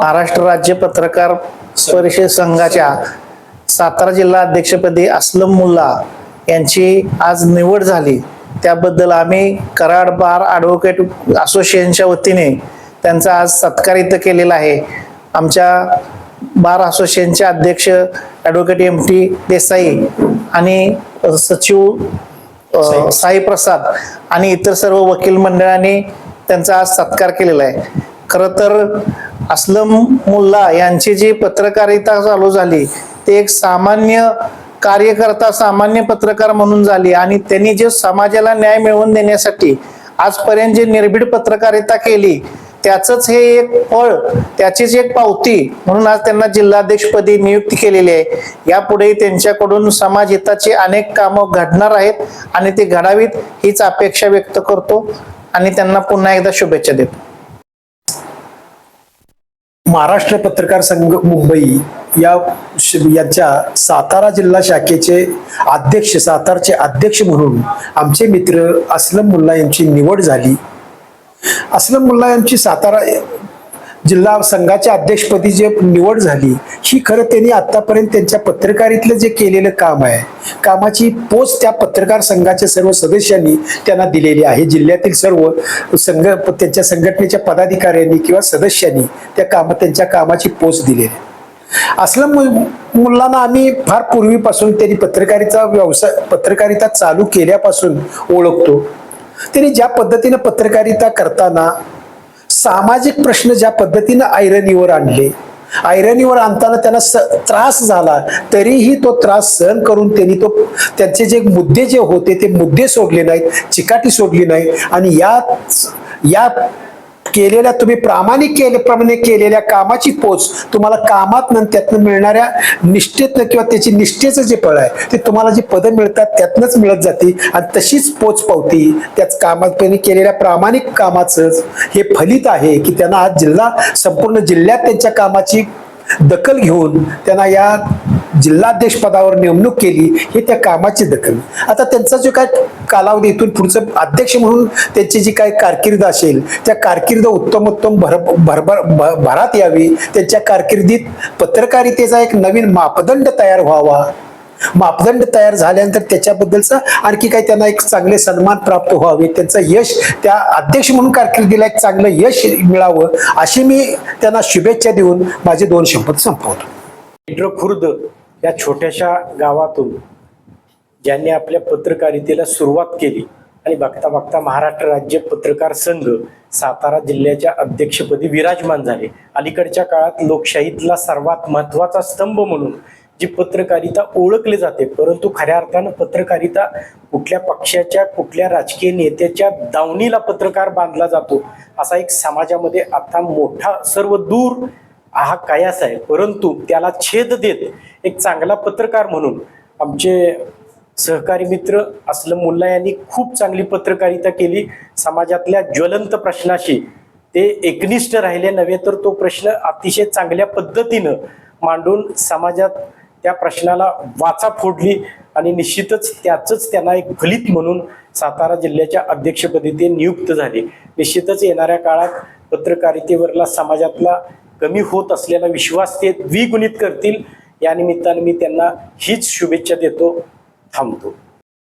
महाराष्ट्र राज्य पत्रकार परिषद संघाच्या सातारा जिल्हा अध्यक्षपदी असलम मुल्ला यांची आज निवड झाली. त्याबद्दल आम्ही कराड बार ॲडव्होकेट असोसिएशनच्या वतीने त्यांचा आज सत्कार इथं केलेला आहे. आमच्या बार असोसिएशनचे अध्यक्ष ॲडव्होकेट एम टी देसाई आणि सचिव साई. प्रसाद आणि इतर सर्व वकील मंडळांनी त्यांचा आज सत्कार केलेला आहे. खरं तर असलम मुल्ला यांची जी पत्रकारिता चालू झाली ते एक सामान्य कार्यकर्ता सामान्य पत्रकार म्हणून झाली आणि त्यांनी जे समाजाला न्याय मिळवून देण्यासाठी आजपर्यंत जे निर्भीड पत्रकारिता केली त्याचंच हे एक फळ त्याचीच एक पावती म्हणून आज त्यांना जिल्हाध्यक्षपदी नियुक्ती केलेली आहे. यापुढे त्यांच्याकडून समाज हिताची अनेक कामं घडणार आहेत आणि ते घडावीत हीच अपेक्षा व्यक्त करतो आणि त्यांना पुन्हा एकदा शुभेच्छा देतो. महाराष्ट्र पत्रकार संघ मुंबई या श- सातारा जिल्हा शाखेचे अध्यक्ष सातारचे अध्यक्ष म्हणून आमचे मित्र असलम मुल्ला यांची निवड झाली. असलम मुल्ला यांची सातारा जिल्हा संघाच्या अध्यक्षपदी जे निवड झाली ही खरं त्यांनी आतापर्यंत त्यांच्या पत्रकारितलं जे केलेलं काम आहे कामाची पोच त्या पत्रकार संघाच्या सर्व सदस्यांनी त्यांना दिलेली आहे जिल्ह्यातील सर्व संघ त्यांच्या संघटनेच्या पदाधिकाऱ्यांनी किंवा सदस्यांनी त्या काम त्यांच्या कामाची पोच दिलेली आहे. असलं मु- मुलांना आम्ही फार पूर्वीपासून त्यांनी पत्रकारिता व्यवसाय पत्रकारिता चालू केल्यापासून ओळखतो त्यांनी ज्या पद्धतीनं पत्रकारिता करताना सामाजिक प्रश्न ज्या पद्धतीनं ऐरणीवर आणले ऐरणीवर आणताना त्यांना स त्रास झाला तरीही तो त्रास सहन करून त्यांनी तो त्यांचे जे मुद्दे जे होते ते मुद्दे सोडले नाहीत चिकाटी सोडली नाही आणि या या केलेल्या तुम्ही प्रामाणिक केल्याप्रमाणे केलेल्या कामाची पोच तुम्हाला कामात त्यातनं मिळणाऱ्या निष्ठेतनं किंवा त्याची निष्ठेचं जे फळ आहे ते तुम्हाला जी पदं मिळतात त्यातनंच मिळत जाते आणि तशीच पोच पावती त्याच कामात केलेल्या प्रामाणिक कामाचं हे फलित आहे की त्यांना आज जिल्हा संपूर्ण जिल्ह्यात त्यांच्या कामाची दखल घेऊन त्यांना या जिल्हाध्यक्ष पदावर नेमणूक केली हे त्या कामाची दखल. आता त्यांचा जो काय कालावधी इथून पुढचं अध्यक्ष म्हणून त्यांची जी काय कारकीर्द असेल त्या कारकीर्द उत्तमोत्तम भर भरभर भ- भरात यावी त्यांच्या कारकिर्दीत पत्रकारितेचा एक नवीन मापदंड तयार व्हावा. मापदंड तयार झाल्यानंतर त्याच्याबद्दलचा आणखी काही त्यांना एक चांगले सन्मान प्राप्त व्हावे त्यांचं यश त्या अध्यक्ष म्हणून कारकिर्दीला एक चांगलं यश मिळावं अशी मी त्यांना शुभेच्छा देऊन माझे दोन शपथ संपवतो. मित्र खुर्द या छोट्याशा गावातून ज्यांनी आपल्या पत्रकारितेला सुरुवात केली आणि बघता बघता महाराष्ट्र राज्य पत्रकार संघ सातारा जिल्ह्याच्या अध्यक्षपदी विराजमान झाले. अलीकडच्या काळात लोकशाहीतला सर्वात महत्त्वाचा स्तंभ म्हणून जी पत्रकारिता ओळखली जाते परंतु खऱ्या अर्थानं पत्रकारिता कुठल्या पक्षाच्या कुठल्या राजकीय नेत्याच्या दावणीला पत्रकार बांधला जातो असा एक समाजामध्ये आता मोठा सर्व दूर हा कायास आहे? परंतु त्याला छेद देत एक चांगला पत्रकार म्हणून आमचे सहकारी मित्र असलम मुल्ला यांनी खूप चांगली पत्रकारिता केली. समाजातल्या ज्वलंत प्रश्नाशी. ते एकनिष्ठ राहिले नव्हे तर तो प्रश्न अतिशय चांगल्या पद्धतीनं मांडून समाजात त्या प्रश्नाला वाचा फोडली आणि निश्चितच त्याचंच त्यांना एक फलित म्हणून सातारा जिल्ह्याच्या अध्यक्षपदी ते नियुक्त झाले. निश्चितच येणाऱ्या काळात पत्रकारितेवरला समाजातला कमी होत असलेला विश्वास ते द्विगुणित करतील. या निमित्ताने मी त्यांना हीच शुभेच्छा देतो. थांबतो.